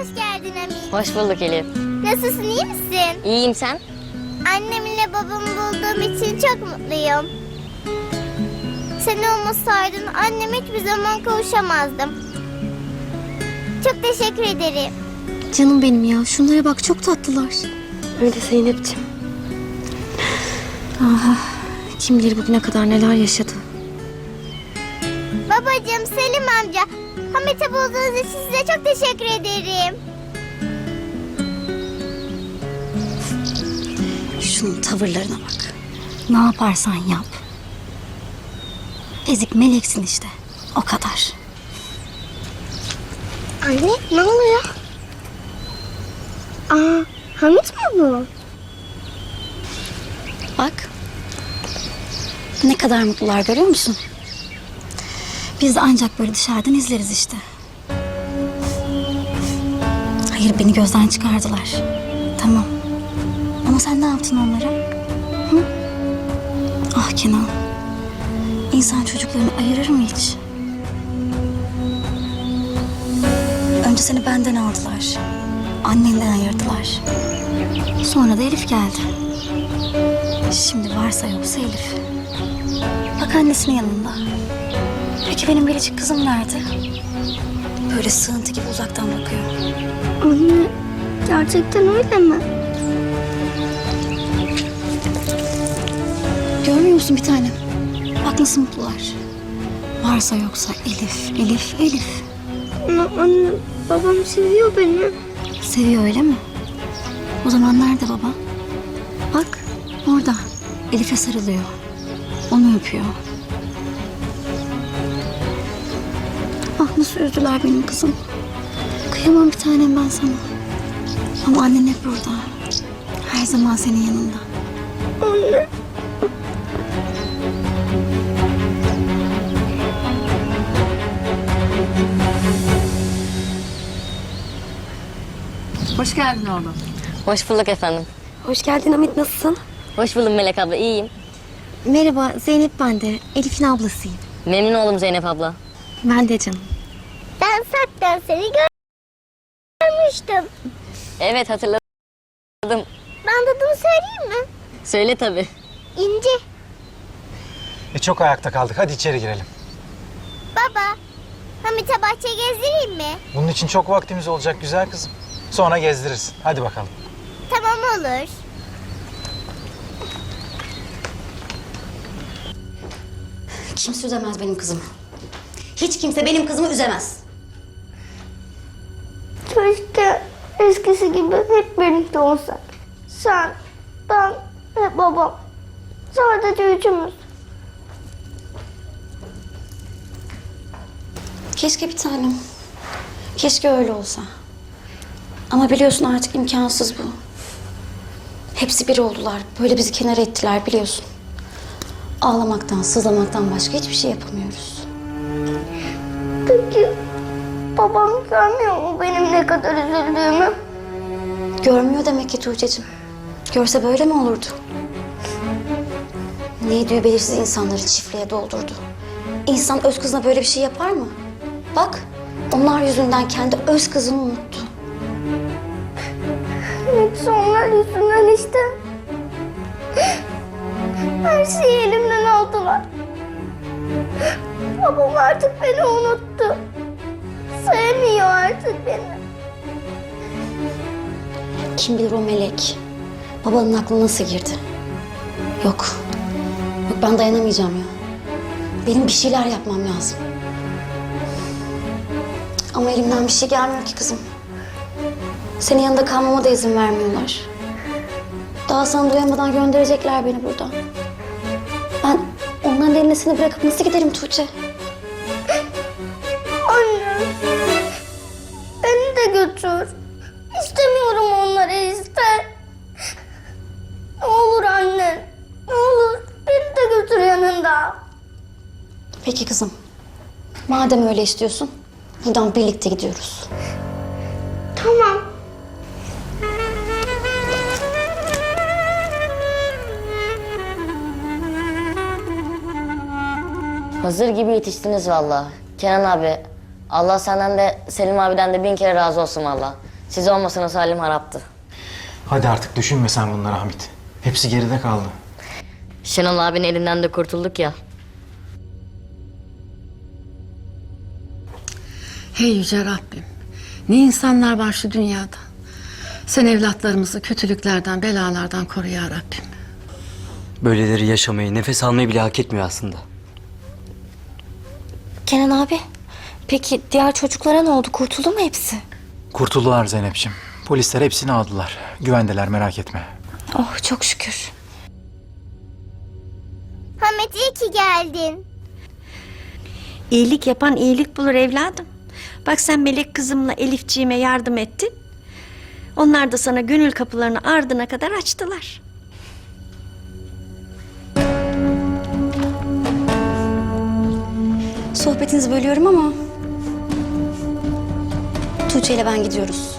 Hoş geldin Amin. Hoş bulduk Elif. Nasılsın iyi misin? İyiyim sen? Annemle babamı bulduğum için çok mutluyum. Sen olmasaydın anneme hiçbir zaman kavuşamazdım. Çok teşekkür ederim. Canım benim ya. Şunlara bak çok tatlılar. Öyle Zeynep'ciğim. Kim bilir bugüne kadar neler yaşadı. Babacığım, Selim amca, Hamit'i bulduğunuz için size çok teşekkür ederim. Şunun tavırlarına bak. Ne yaparsan yap. Ezik meleksin işte. O kadar. Anne, ne oluyor? Aa, Hamit mi bu? Bak. Ne kadar mutlular görüyor musun? Biz ancak böyle dışarıdan izleriz işte. Hayır beni gözden çıkardılar. Tamam. Ama sen ne yaptın onlara? Hı? Ah Kenan. İnsan çocuklarını ayırır mı hiç? Önce seni benden aldılar. Annenden ayırdılar. Sonra da Elif geldi. Şimdi varsa yoksa Elif. Bak annesinin yanında. Peki benim biricik kızım nerede? Böyle sığıntı gibi uzaktan bakıyor. Anne, gerçekten öyle mi? Görmüyor musun bir tanem? Bak nasıl mutlular. Varsa yoksa Elif, Elif, Elif. Ama anne, babam seviyor beni. Seviyor öyle mi? O zaman nerede baba? Bak orada. Elif'e sarılıyor. Onu öpüyor. Nasıl üzdüler benim kızım. Kıyamam bir tanem ben sana. Ama annen hep burada. Her zaman senin yanında. Hoş geldin oğlum. Hoş bulduk efendim. Hoş geldin Hamit nasılsın? Hoş buldum Melek abla iyiyim. Merhaba Zeynep ben de. Elif'in ablasıyım. Memnun oldum Zeynep abla. Ben de canım. Ben zaten seni görmüştüm. Evet hatırladım. Ben adımı söyleyeyim mi? Söyle tabii. İnci. E çok ayakta kaldık. Hadi içeri girelim. Baba, Hamit'e bahçe gezdireyim mi? Bunun için çok vaktimiz olacak güzel kızım. Sonra gezdirirsin. Hadi bakalım. Tamam olur. Kimse üzemez benim kızımı. Hiç kimse benim kızımı üzemez. Keşke eskisi gibi hep birlikte olsak. Sen, ben ve babam. Sadece üçümüz. Keşke bir tanem. Keşke öyle olsa. Ama biliyorsun artık imkansız bu. Hepsi bir oldular. Böyle bizi kenara ettiler biliyorsun. Ağlamaktan, sızlamaktan başka hiçbir şey yapamıyoruz. Peki babam görmüyor mu benim ne kadar üzüldüğümü? Görmüyor demek ki Tuğçe'cim. Görse böyle mi olurdu? Neydi belirsiz insanları çiftliğe doldurdu. İnsan öz kızına böyle bir şey yapar mı? Bak, onlar yüzünden kendi öz kızını unuttu. Hepsi onlar yüzünden işte. Her şeyi elimden aldılar. Babam artık beni unuttu. Sevmiyor artık beni. Kim bilir o melek babanın aklına nasıl girdi? Yok. Yok ben dayanamayacağım ya. Benim bir şeyler yapmam lazım. Ama elimden bir şey gelmiyor ki kızım. Senin yanında kalmama da izin vermiyorlar. Daha sana duyamadan gönderecekler beni buradan. Ben onların eline seni bırakıp nasıl giderim Tuğçe? Peki kızım. Madem öyle istiyorsun, buradan birlikte gidiyoruz. Tamam. Hazır gibi yetiştiniz valla. Kenan abi Allah senden de Selim abiden de bin kere razı olsun valla. Siz olmasanız halim haraptı. Hadi artık düşünme sen bunları Hamit. Hepsi geride kaldı. Şenol abinin elinden de kurtulduk ya. Hey yüce Rabbim. Ne insanlar var şu dünyada. Sen evlatlarımızı kötülüklerden, belalardan koru ya Rabbim. Böyleleri yaşamayı, nefes almayı bile hak etmiyor aslında. Kenan abi, peki diğer çocuklara ne oldu? Kurtuldu mu hepsi? Kurtuldular Zeynep'ciğim. Polisler hepsini aldılar. Güvendeler merak etme. Oh çok şükür. Hamit iyi ki geldin. İyilik yapan iyilik bulur evladım. Bak sen Melek kızımla Elifciğime yardım ettin. Onlar da sana gönül kapılarını ardına kadar açtılar. Sohbetinizi bölüyorum ama... Tuğçe ile ben gidiyoruz.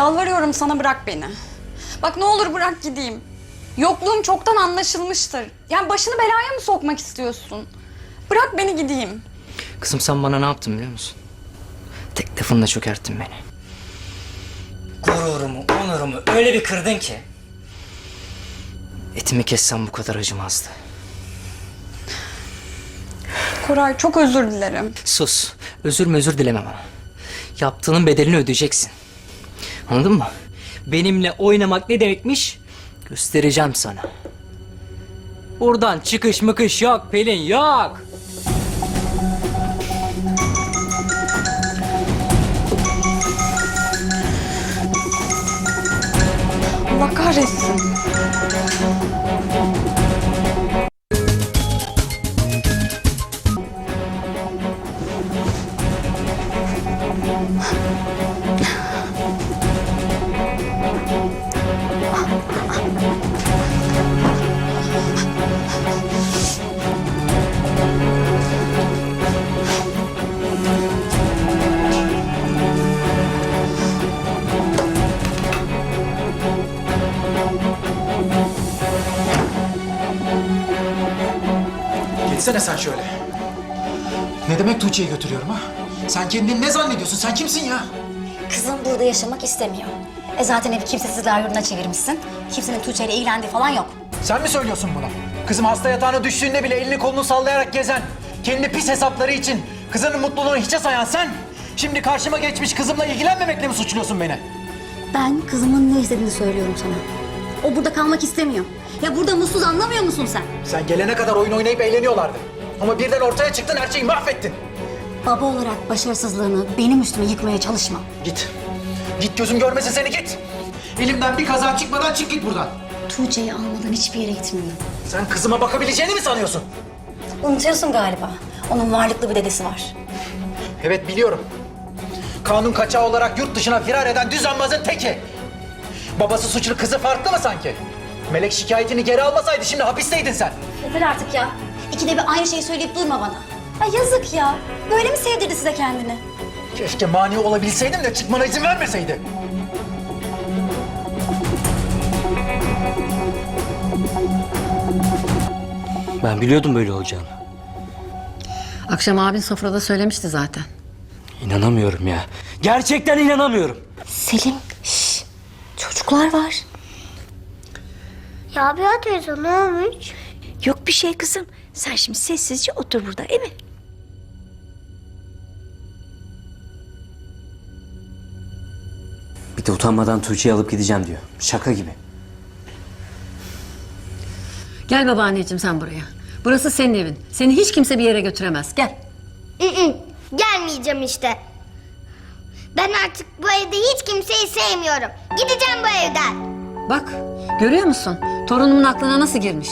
Yalvarıyorum sana bırak beni. Bak ne olur bırak gideyim. Yokluğum çoktan anlaşılmıştır. Yani başını belaya mı sokmak istiyorsun? Bırak beni gideyim. Kızım sen bana ne yaptın biliyor musun? Tek lafınla çökerttin beni. Gururumu, onurumu öyle bir kırdın ki. Etimi kessem bu kadar acımazdı. Koray çok özür dilerim. Sus. Özür mü özür dilemem ama. Yaptığının bedelini ödeyeceksin. Anladın mı? Benimle oynamak ne demekmiş? Göstereceğim sana. Buradan çıkış mıkış yok Pelin yok. Allah kahretsin. Geçsene sen şöyle. Ne demek Tuğçe'yi götürüyorum ha? Sen kendini ne zannediyorsun? Sen kimsin ya? Kızım burada yaşamak istemiyor. E zaten evi kimsesizler yurduna çevirmişsin. Kimsenin Tuğçe ile ilgilendiği falan yok. Sen mi söylüyorsun bunu? Kızım hasta yatağına düştüğünde bile elini kolunu sallayarak gezen, kendi pis hesapları için kızının mutluluğunu hiçe sayan sen, şimdi karşıma geçmiş kızımla ilgilenmemekle mi suçluyorsun beni? Ben kızımın ne istediğini söylüyorum sana. O burada kalmak istemiyor. Ya burada mutsuz anlamıyor musun sen? Sen gelene kadar oyun oynayıp eğleniyorlardı. Ama birden ortaya çıktın her şeyi mahvettin. Baba olarak başarısızlığını benim üstüme yıkmaya çalışma. Git. Git gözüm görmesin seni git. Elimden bir kaza çıkmadan çık git buradan. Tuğçe'yi almadan hiçbir yere gitmiyorum. Sen kızıma bakabileceğini mi sanıyorsun? Unutuyorsun galiba. Onun varlıklı bir dedesi var. Evet biliyorum. Kanun kaçağı olarak yurt dışına firar eden düzenbazın teki. Babası suçlu kızı farklı mı sanki? Melek şikayetini geri almasaydı şimdi hapisteydin sen. Yeter artık ya. İkide bir aynı şeyi söyleyip durma bana. Ya yazık ya. Böyle mi sevdirdi size kendini? Keşke mani olabilseydim de çıkmana izin vermeseydi. Ben biliyordum böyle olacağını. Akşam abin sofrada söylemişti zaten. İnanamıyorum ya. Gerçekten inanamıyorum. Selim, çocuklar var. Ya bir teyze ne olmuş? Yok bir şey kızım. Sen şimdi sessizce otur burada değil mi? Bir de utanmadan Tuğçe'yi alıp gideceğim diyor. Şaka gibi. Gel babaanneciğim sen buraya. Burası senin evin. Seni hiç kimse bir yere götüremez. Gel. Gelmeyeceğim işte. Ben artık bu evde hiç kimseyi sevmiyorum. Gideceğim bu evden. Bak görüyor musun? Torunumun aklına nasıl girmiş?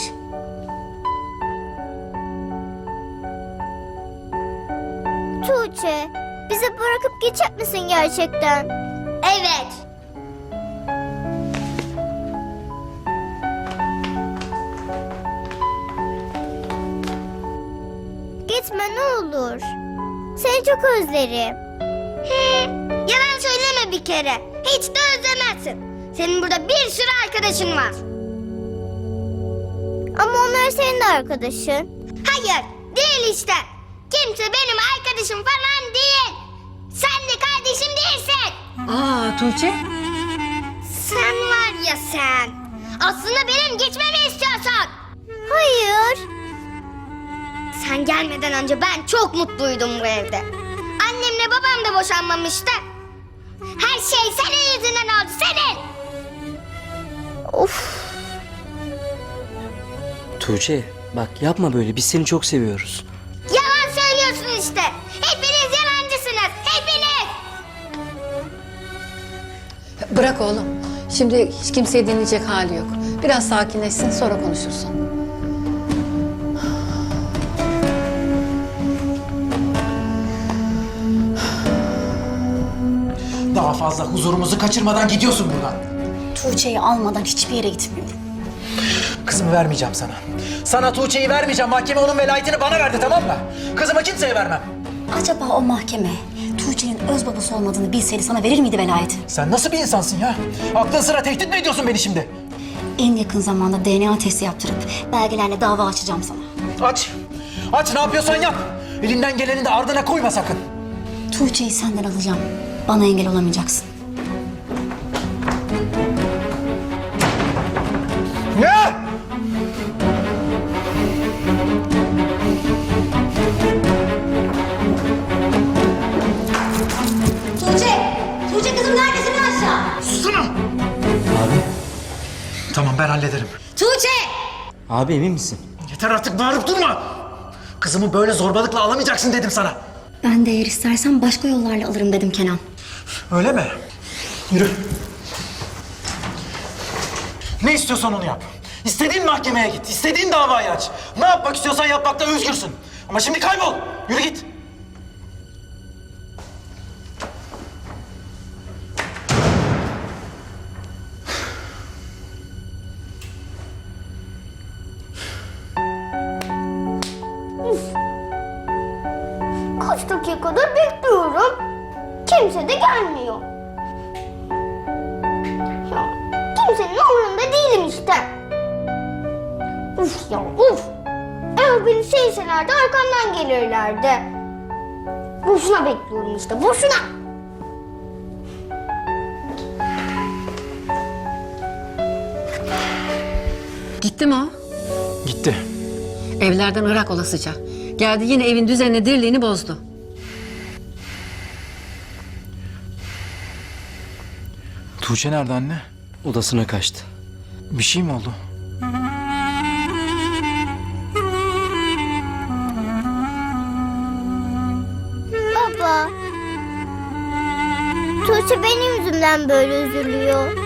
Tuğçe, bizi bırakıp geçecek misin gerçekten? Evet. Gitme ne olur. Seni çok özlerim. Bir kere. Hiç de özlemezsin. Senin burada bir sürü arkadaşın var. Ama onlar senin de arkadaşın. Hayır, değil işte. Kimse benim arkadaşım falan değil. Sen de kardeşim değilsin. Aa Tuğçe. Sen var ya sen. Aslında benim gitmemi istiyorsan. Hayır. Sen gelmeden önce ben çok mutluydum bu evde. Annemle babam da boşanmamıştı. Her şey senin yüzünden oldu senin. Of. Tuğçe bak yapma böyle biz seni çok seviyoruz. Yalan söylüyorsun işte. Hepiniz yalancısınız. Hepiniz. Bırak oğlum. Şimdi hiç kimseyi dinleyecek hali yok. Biraz sakinleşsin sonra konuşursun. Fazla huzurumuzu kaçırmadan gidiyorsun buradan. Tuğçe'yi almadan hiçbir yere gitmiyorum. Kızımı vermeyeceğim sana. Sana Tuğçe'yi vermeyeceğim. Mahkeme onun velayetini bana verdi tamam mı? Kızımı kimseye vermem. Acaba o mahkeme Tuğçe'nin öz babası olmadığını bilseydi sana verir miydi velayeti? Sen nasıl bir insansın ya? Aklın sıra tehdit mi ediyorsun beni şimdi? En yakın zamanda DNA testi yaptırıp belgelerle dava açacağım sana. Aç. Aç ne yapıyorsan yap. Elinden geleni de ardına koyma sakın. Tuğçe'yi senden alacağım. Bana engel olamayacaksın. Ne? Tuğçe. Tuğçe kızım neredesin aşağı? Susana. Abi. Tamam ben hallederim. Tuğçe. Abi emin misin? Yeter artık bağırıp durma. Kızımı böyle zorbalıkla alamayacaksın dedim sana. Ben de eğer istersen başka yollarla alırım dedim Kenan. Öyle mi? Yürü. Ne istiyorsan onu yap. İstediğin mahkemeye git. istediğin davayı aç. Ne yapmak istiyorsan yapmakta özgürsün. Ama şimdi kaybol. Yürü git. Uf ya uf. Eğer beni sevselerdi arkamdan gelirlerdi. Boşuna bekliyorum işte boşuna. Gitti mi o? Gitti. Evlerden Irak olasıca. Geldi yine evin düzenini dirliğini bozdu. Tuğçe nerede anne? Odasına kaçtı. Bir şey mi oldu? Tuğçe benim yüzümden böyle üzülüyor.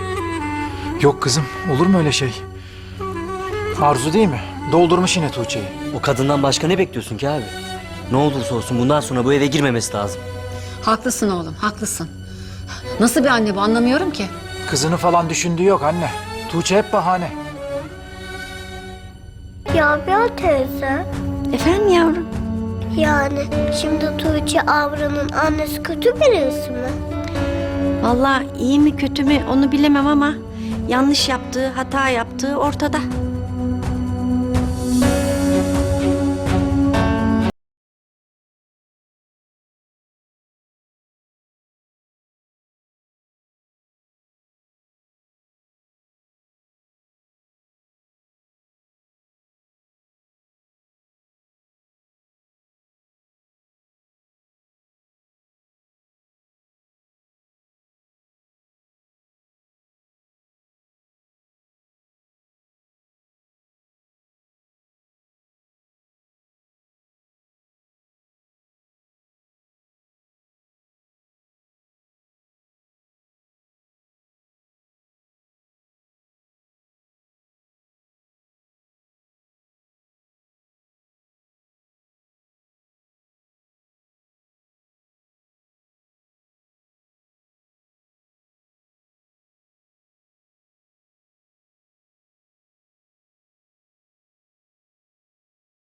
Yok kızım. Olur mu öyle şey? Arzu değil mi? Doldurmuş yine Tuğçe'yi. O kadından başka ne bekliyorsun ki abi? Ne olursa olsun bundan sonra bu eve girmemesi lazım. Haklısın oğlum, haklısın. Nasıl bir anne bu anlamıyorum ki. Kızını falan düşündüğü yok anne. Tuğçe hep bahane. Ya bir teyze. Efendim yavrum? Yani şimdi Tuğçe Avra'nın annesi kötü birisi mi? Vallahi iyi mi kötü mü onu bilemem ama yanlış yaptığı, hata yaptığı ortada.